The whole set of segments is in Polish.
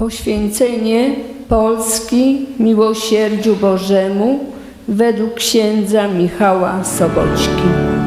Poświęcenie Polski miłosierdziu Bożemu według księdza Michała Soboćki.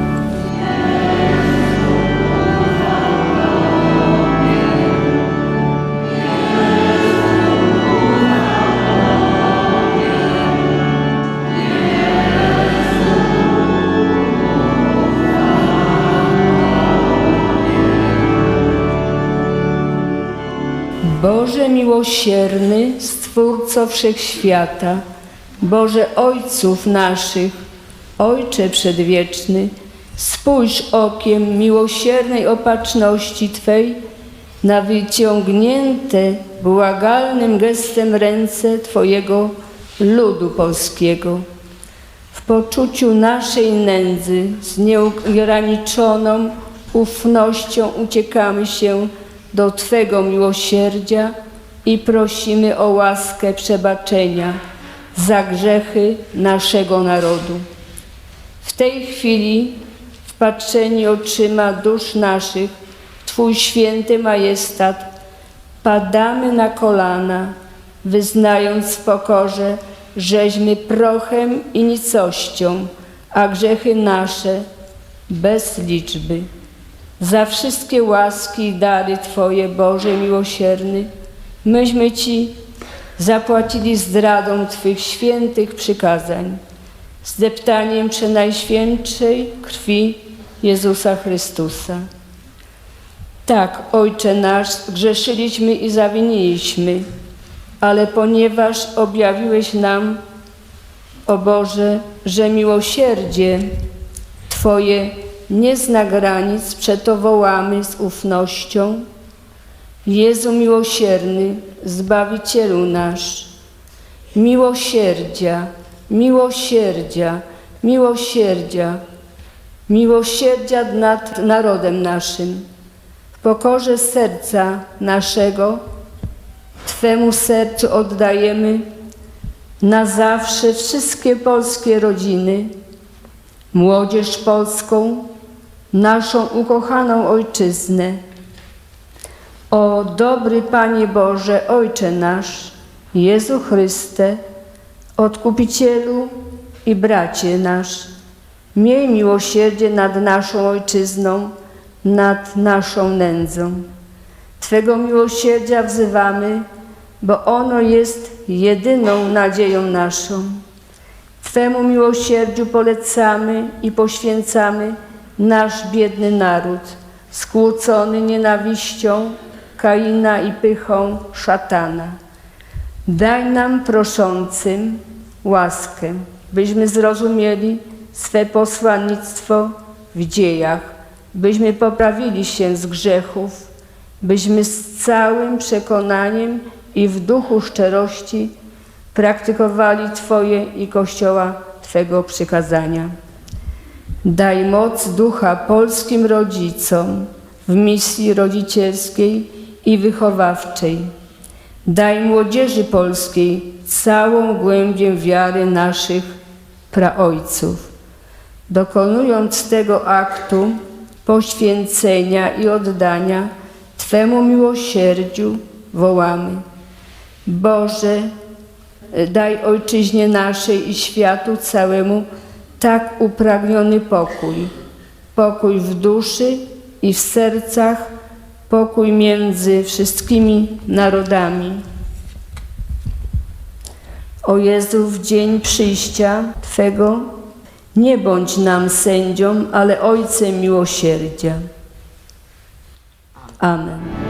Boże miłosierny, Stwórco Wszechświata, Boże Ojców naszych, Ojcze Przedwieczny, spójrz okiem miłosiernej opatrzności Twej na wyciągnięte błagalnym gestem ręce Twojego ludu polskiego. W poczuciu naszej nędzy z nieograniczoną ufnością uciekamy się do Twego miłosierdzia i prosimy o łaskę przebaczenia za grzechy naszego narodu. W tej chwili, wpatrzeni oczyma dusz naszych, Twój święty majestat, padamy na kolana, wyznając w pokorze, żeśmy prochem i nicością, a grzechy nasze bez liczby. Za wszystkie łaski i dary Twoje, Boże miłosierny, myśmy Ci zapłacili zdradą Twych świętych przykazań, zdeptaniem przenajświętszej krwi Jezusa Chrystusa. Tak, Ojcze nasz, grzeszyliśmy i zawiniliśmy, ale ponieważ objawiłeś nam, o Boże, że miłosierdzie Twoje nie zna granic, przeto wołamy z ufnością. Jezu miłosierny, Zbawicielu nasz, miłosierdzia, miłosierdzia, miłosierdzia, miłosierdzia nad narodem naszym. W pokorze serca naszego Twemu sercu oddajemy na zawsze wszystkie polskie rodziny, młodzież polską, naszą ukochaną ojczyznę. O dobry Panie Boże, Ojcze nasz, Jezu Chryste, Odkupicielu i bracie nasz, miej miłosierdzie nad naszą ojczyzną, nad naszą nędzą. Twego miłosierdzia wzywamy, bo ono jest jedyną nadzieją naszą. Twemu miłosierdziu polecamy i poświęcamy nasz biedny naród, skłócony nienawiścią Kaina i pychą szatana. Daj nam proszącym łaskę, byśmy zrozumieli swe posłannictwo w dziejach, byśmy poprawili się z grzechów, byśmy z całym przekonaniem i w duchu szczerości praktykowali Twoje i Kościoła Twego przykazania. Daj moc ducha polskim rodzicom w misji rodzicielskiej i wychowawczej. Daj młodzieży polskiej całą głębię wiary naszych praojców. Dokonując tego aktu poświęcenia i oddania Twemu miłosierdziu wołamy. Boże, daj ojczyźnie naszej i światu całemu tak upragniony pokój. Pokój w duszy i w sercach, pokój między wszystkimi narodami. O Jezu, w dzień przyjścia Twego nie bądź nam sędzią, ale Ojcem miłosierdzia. Amen.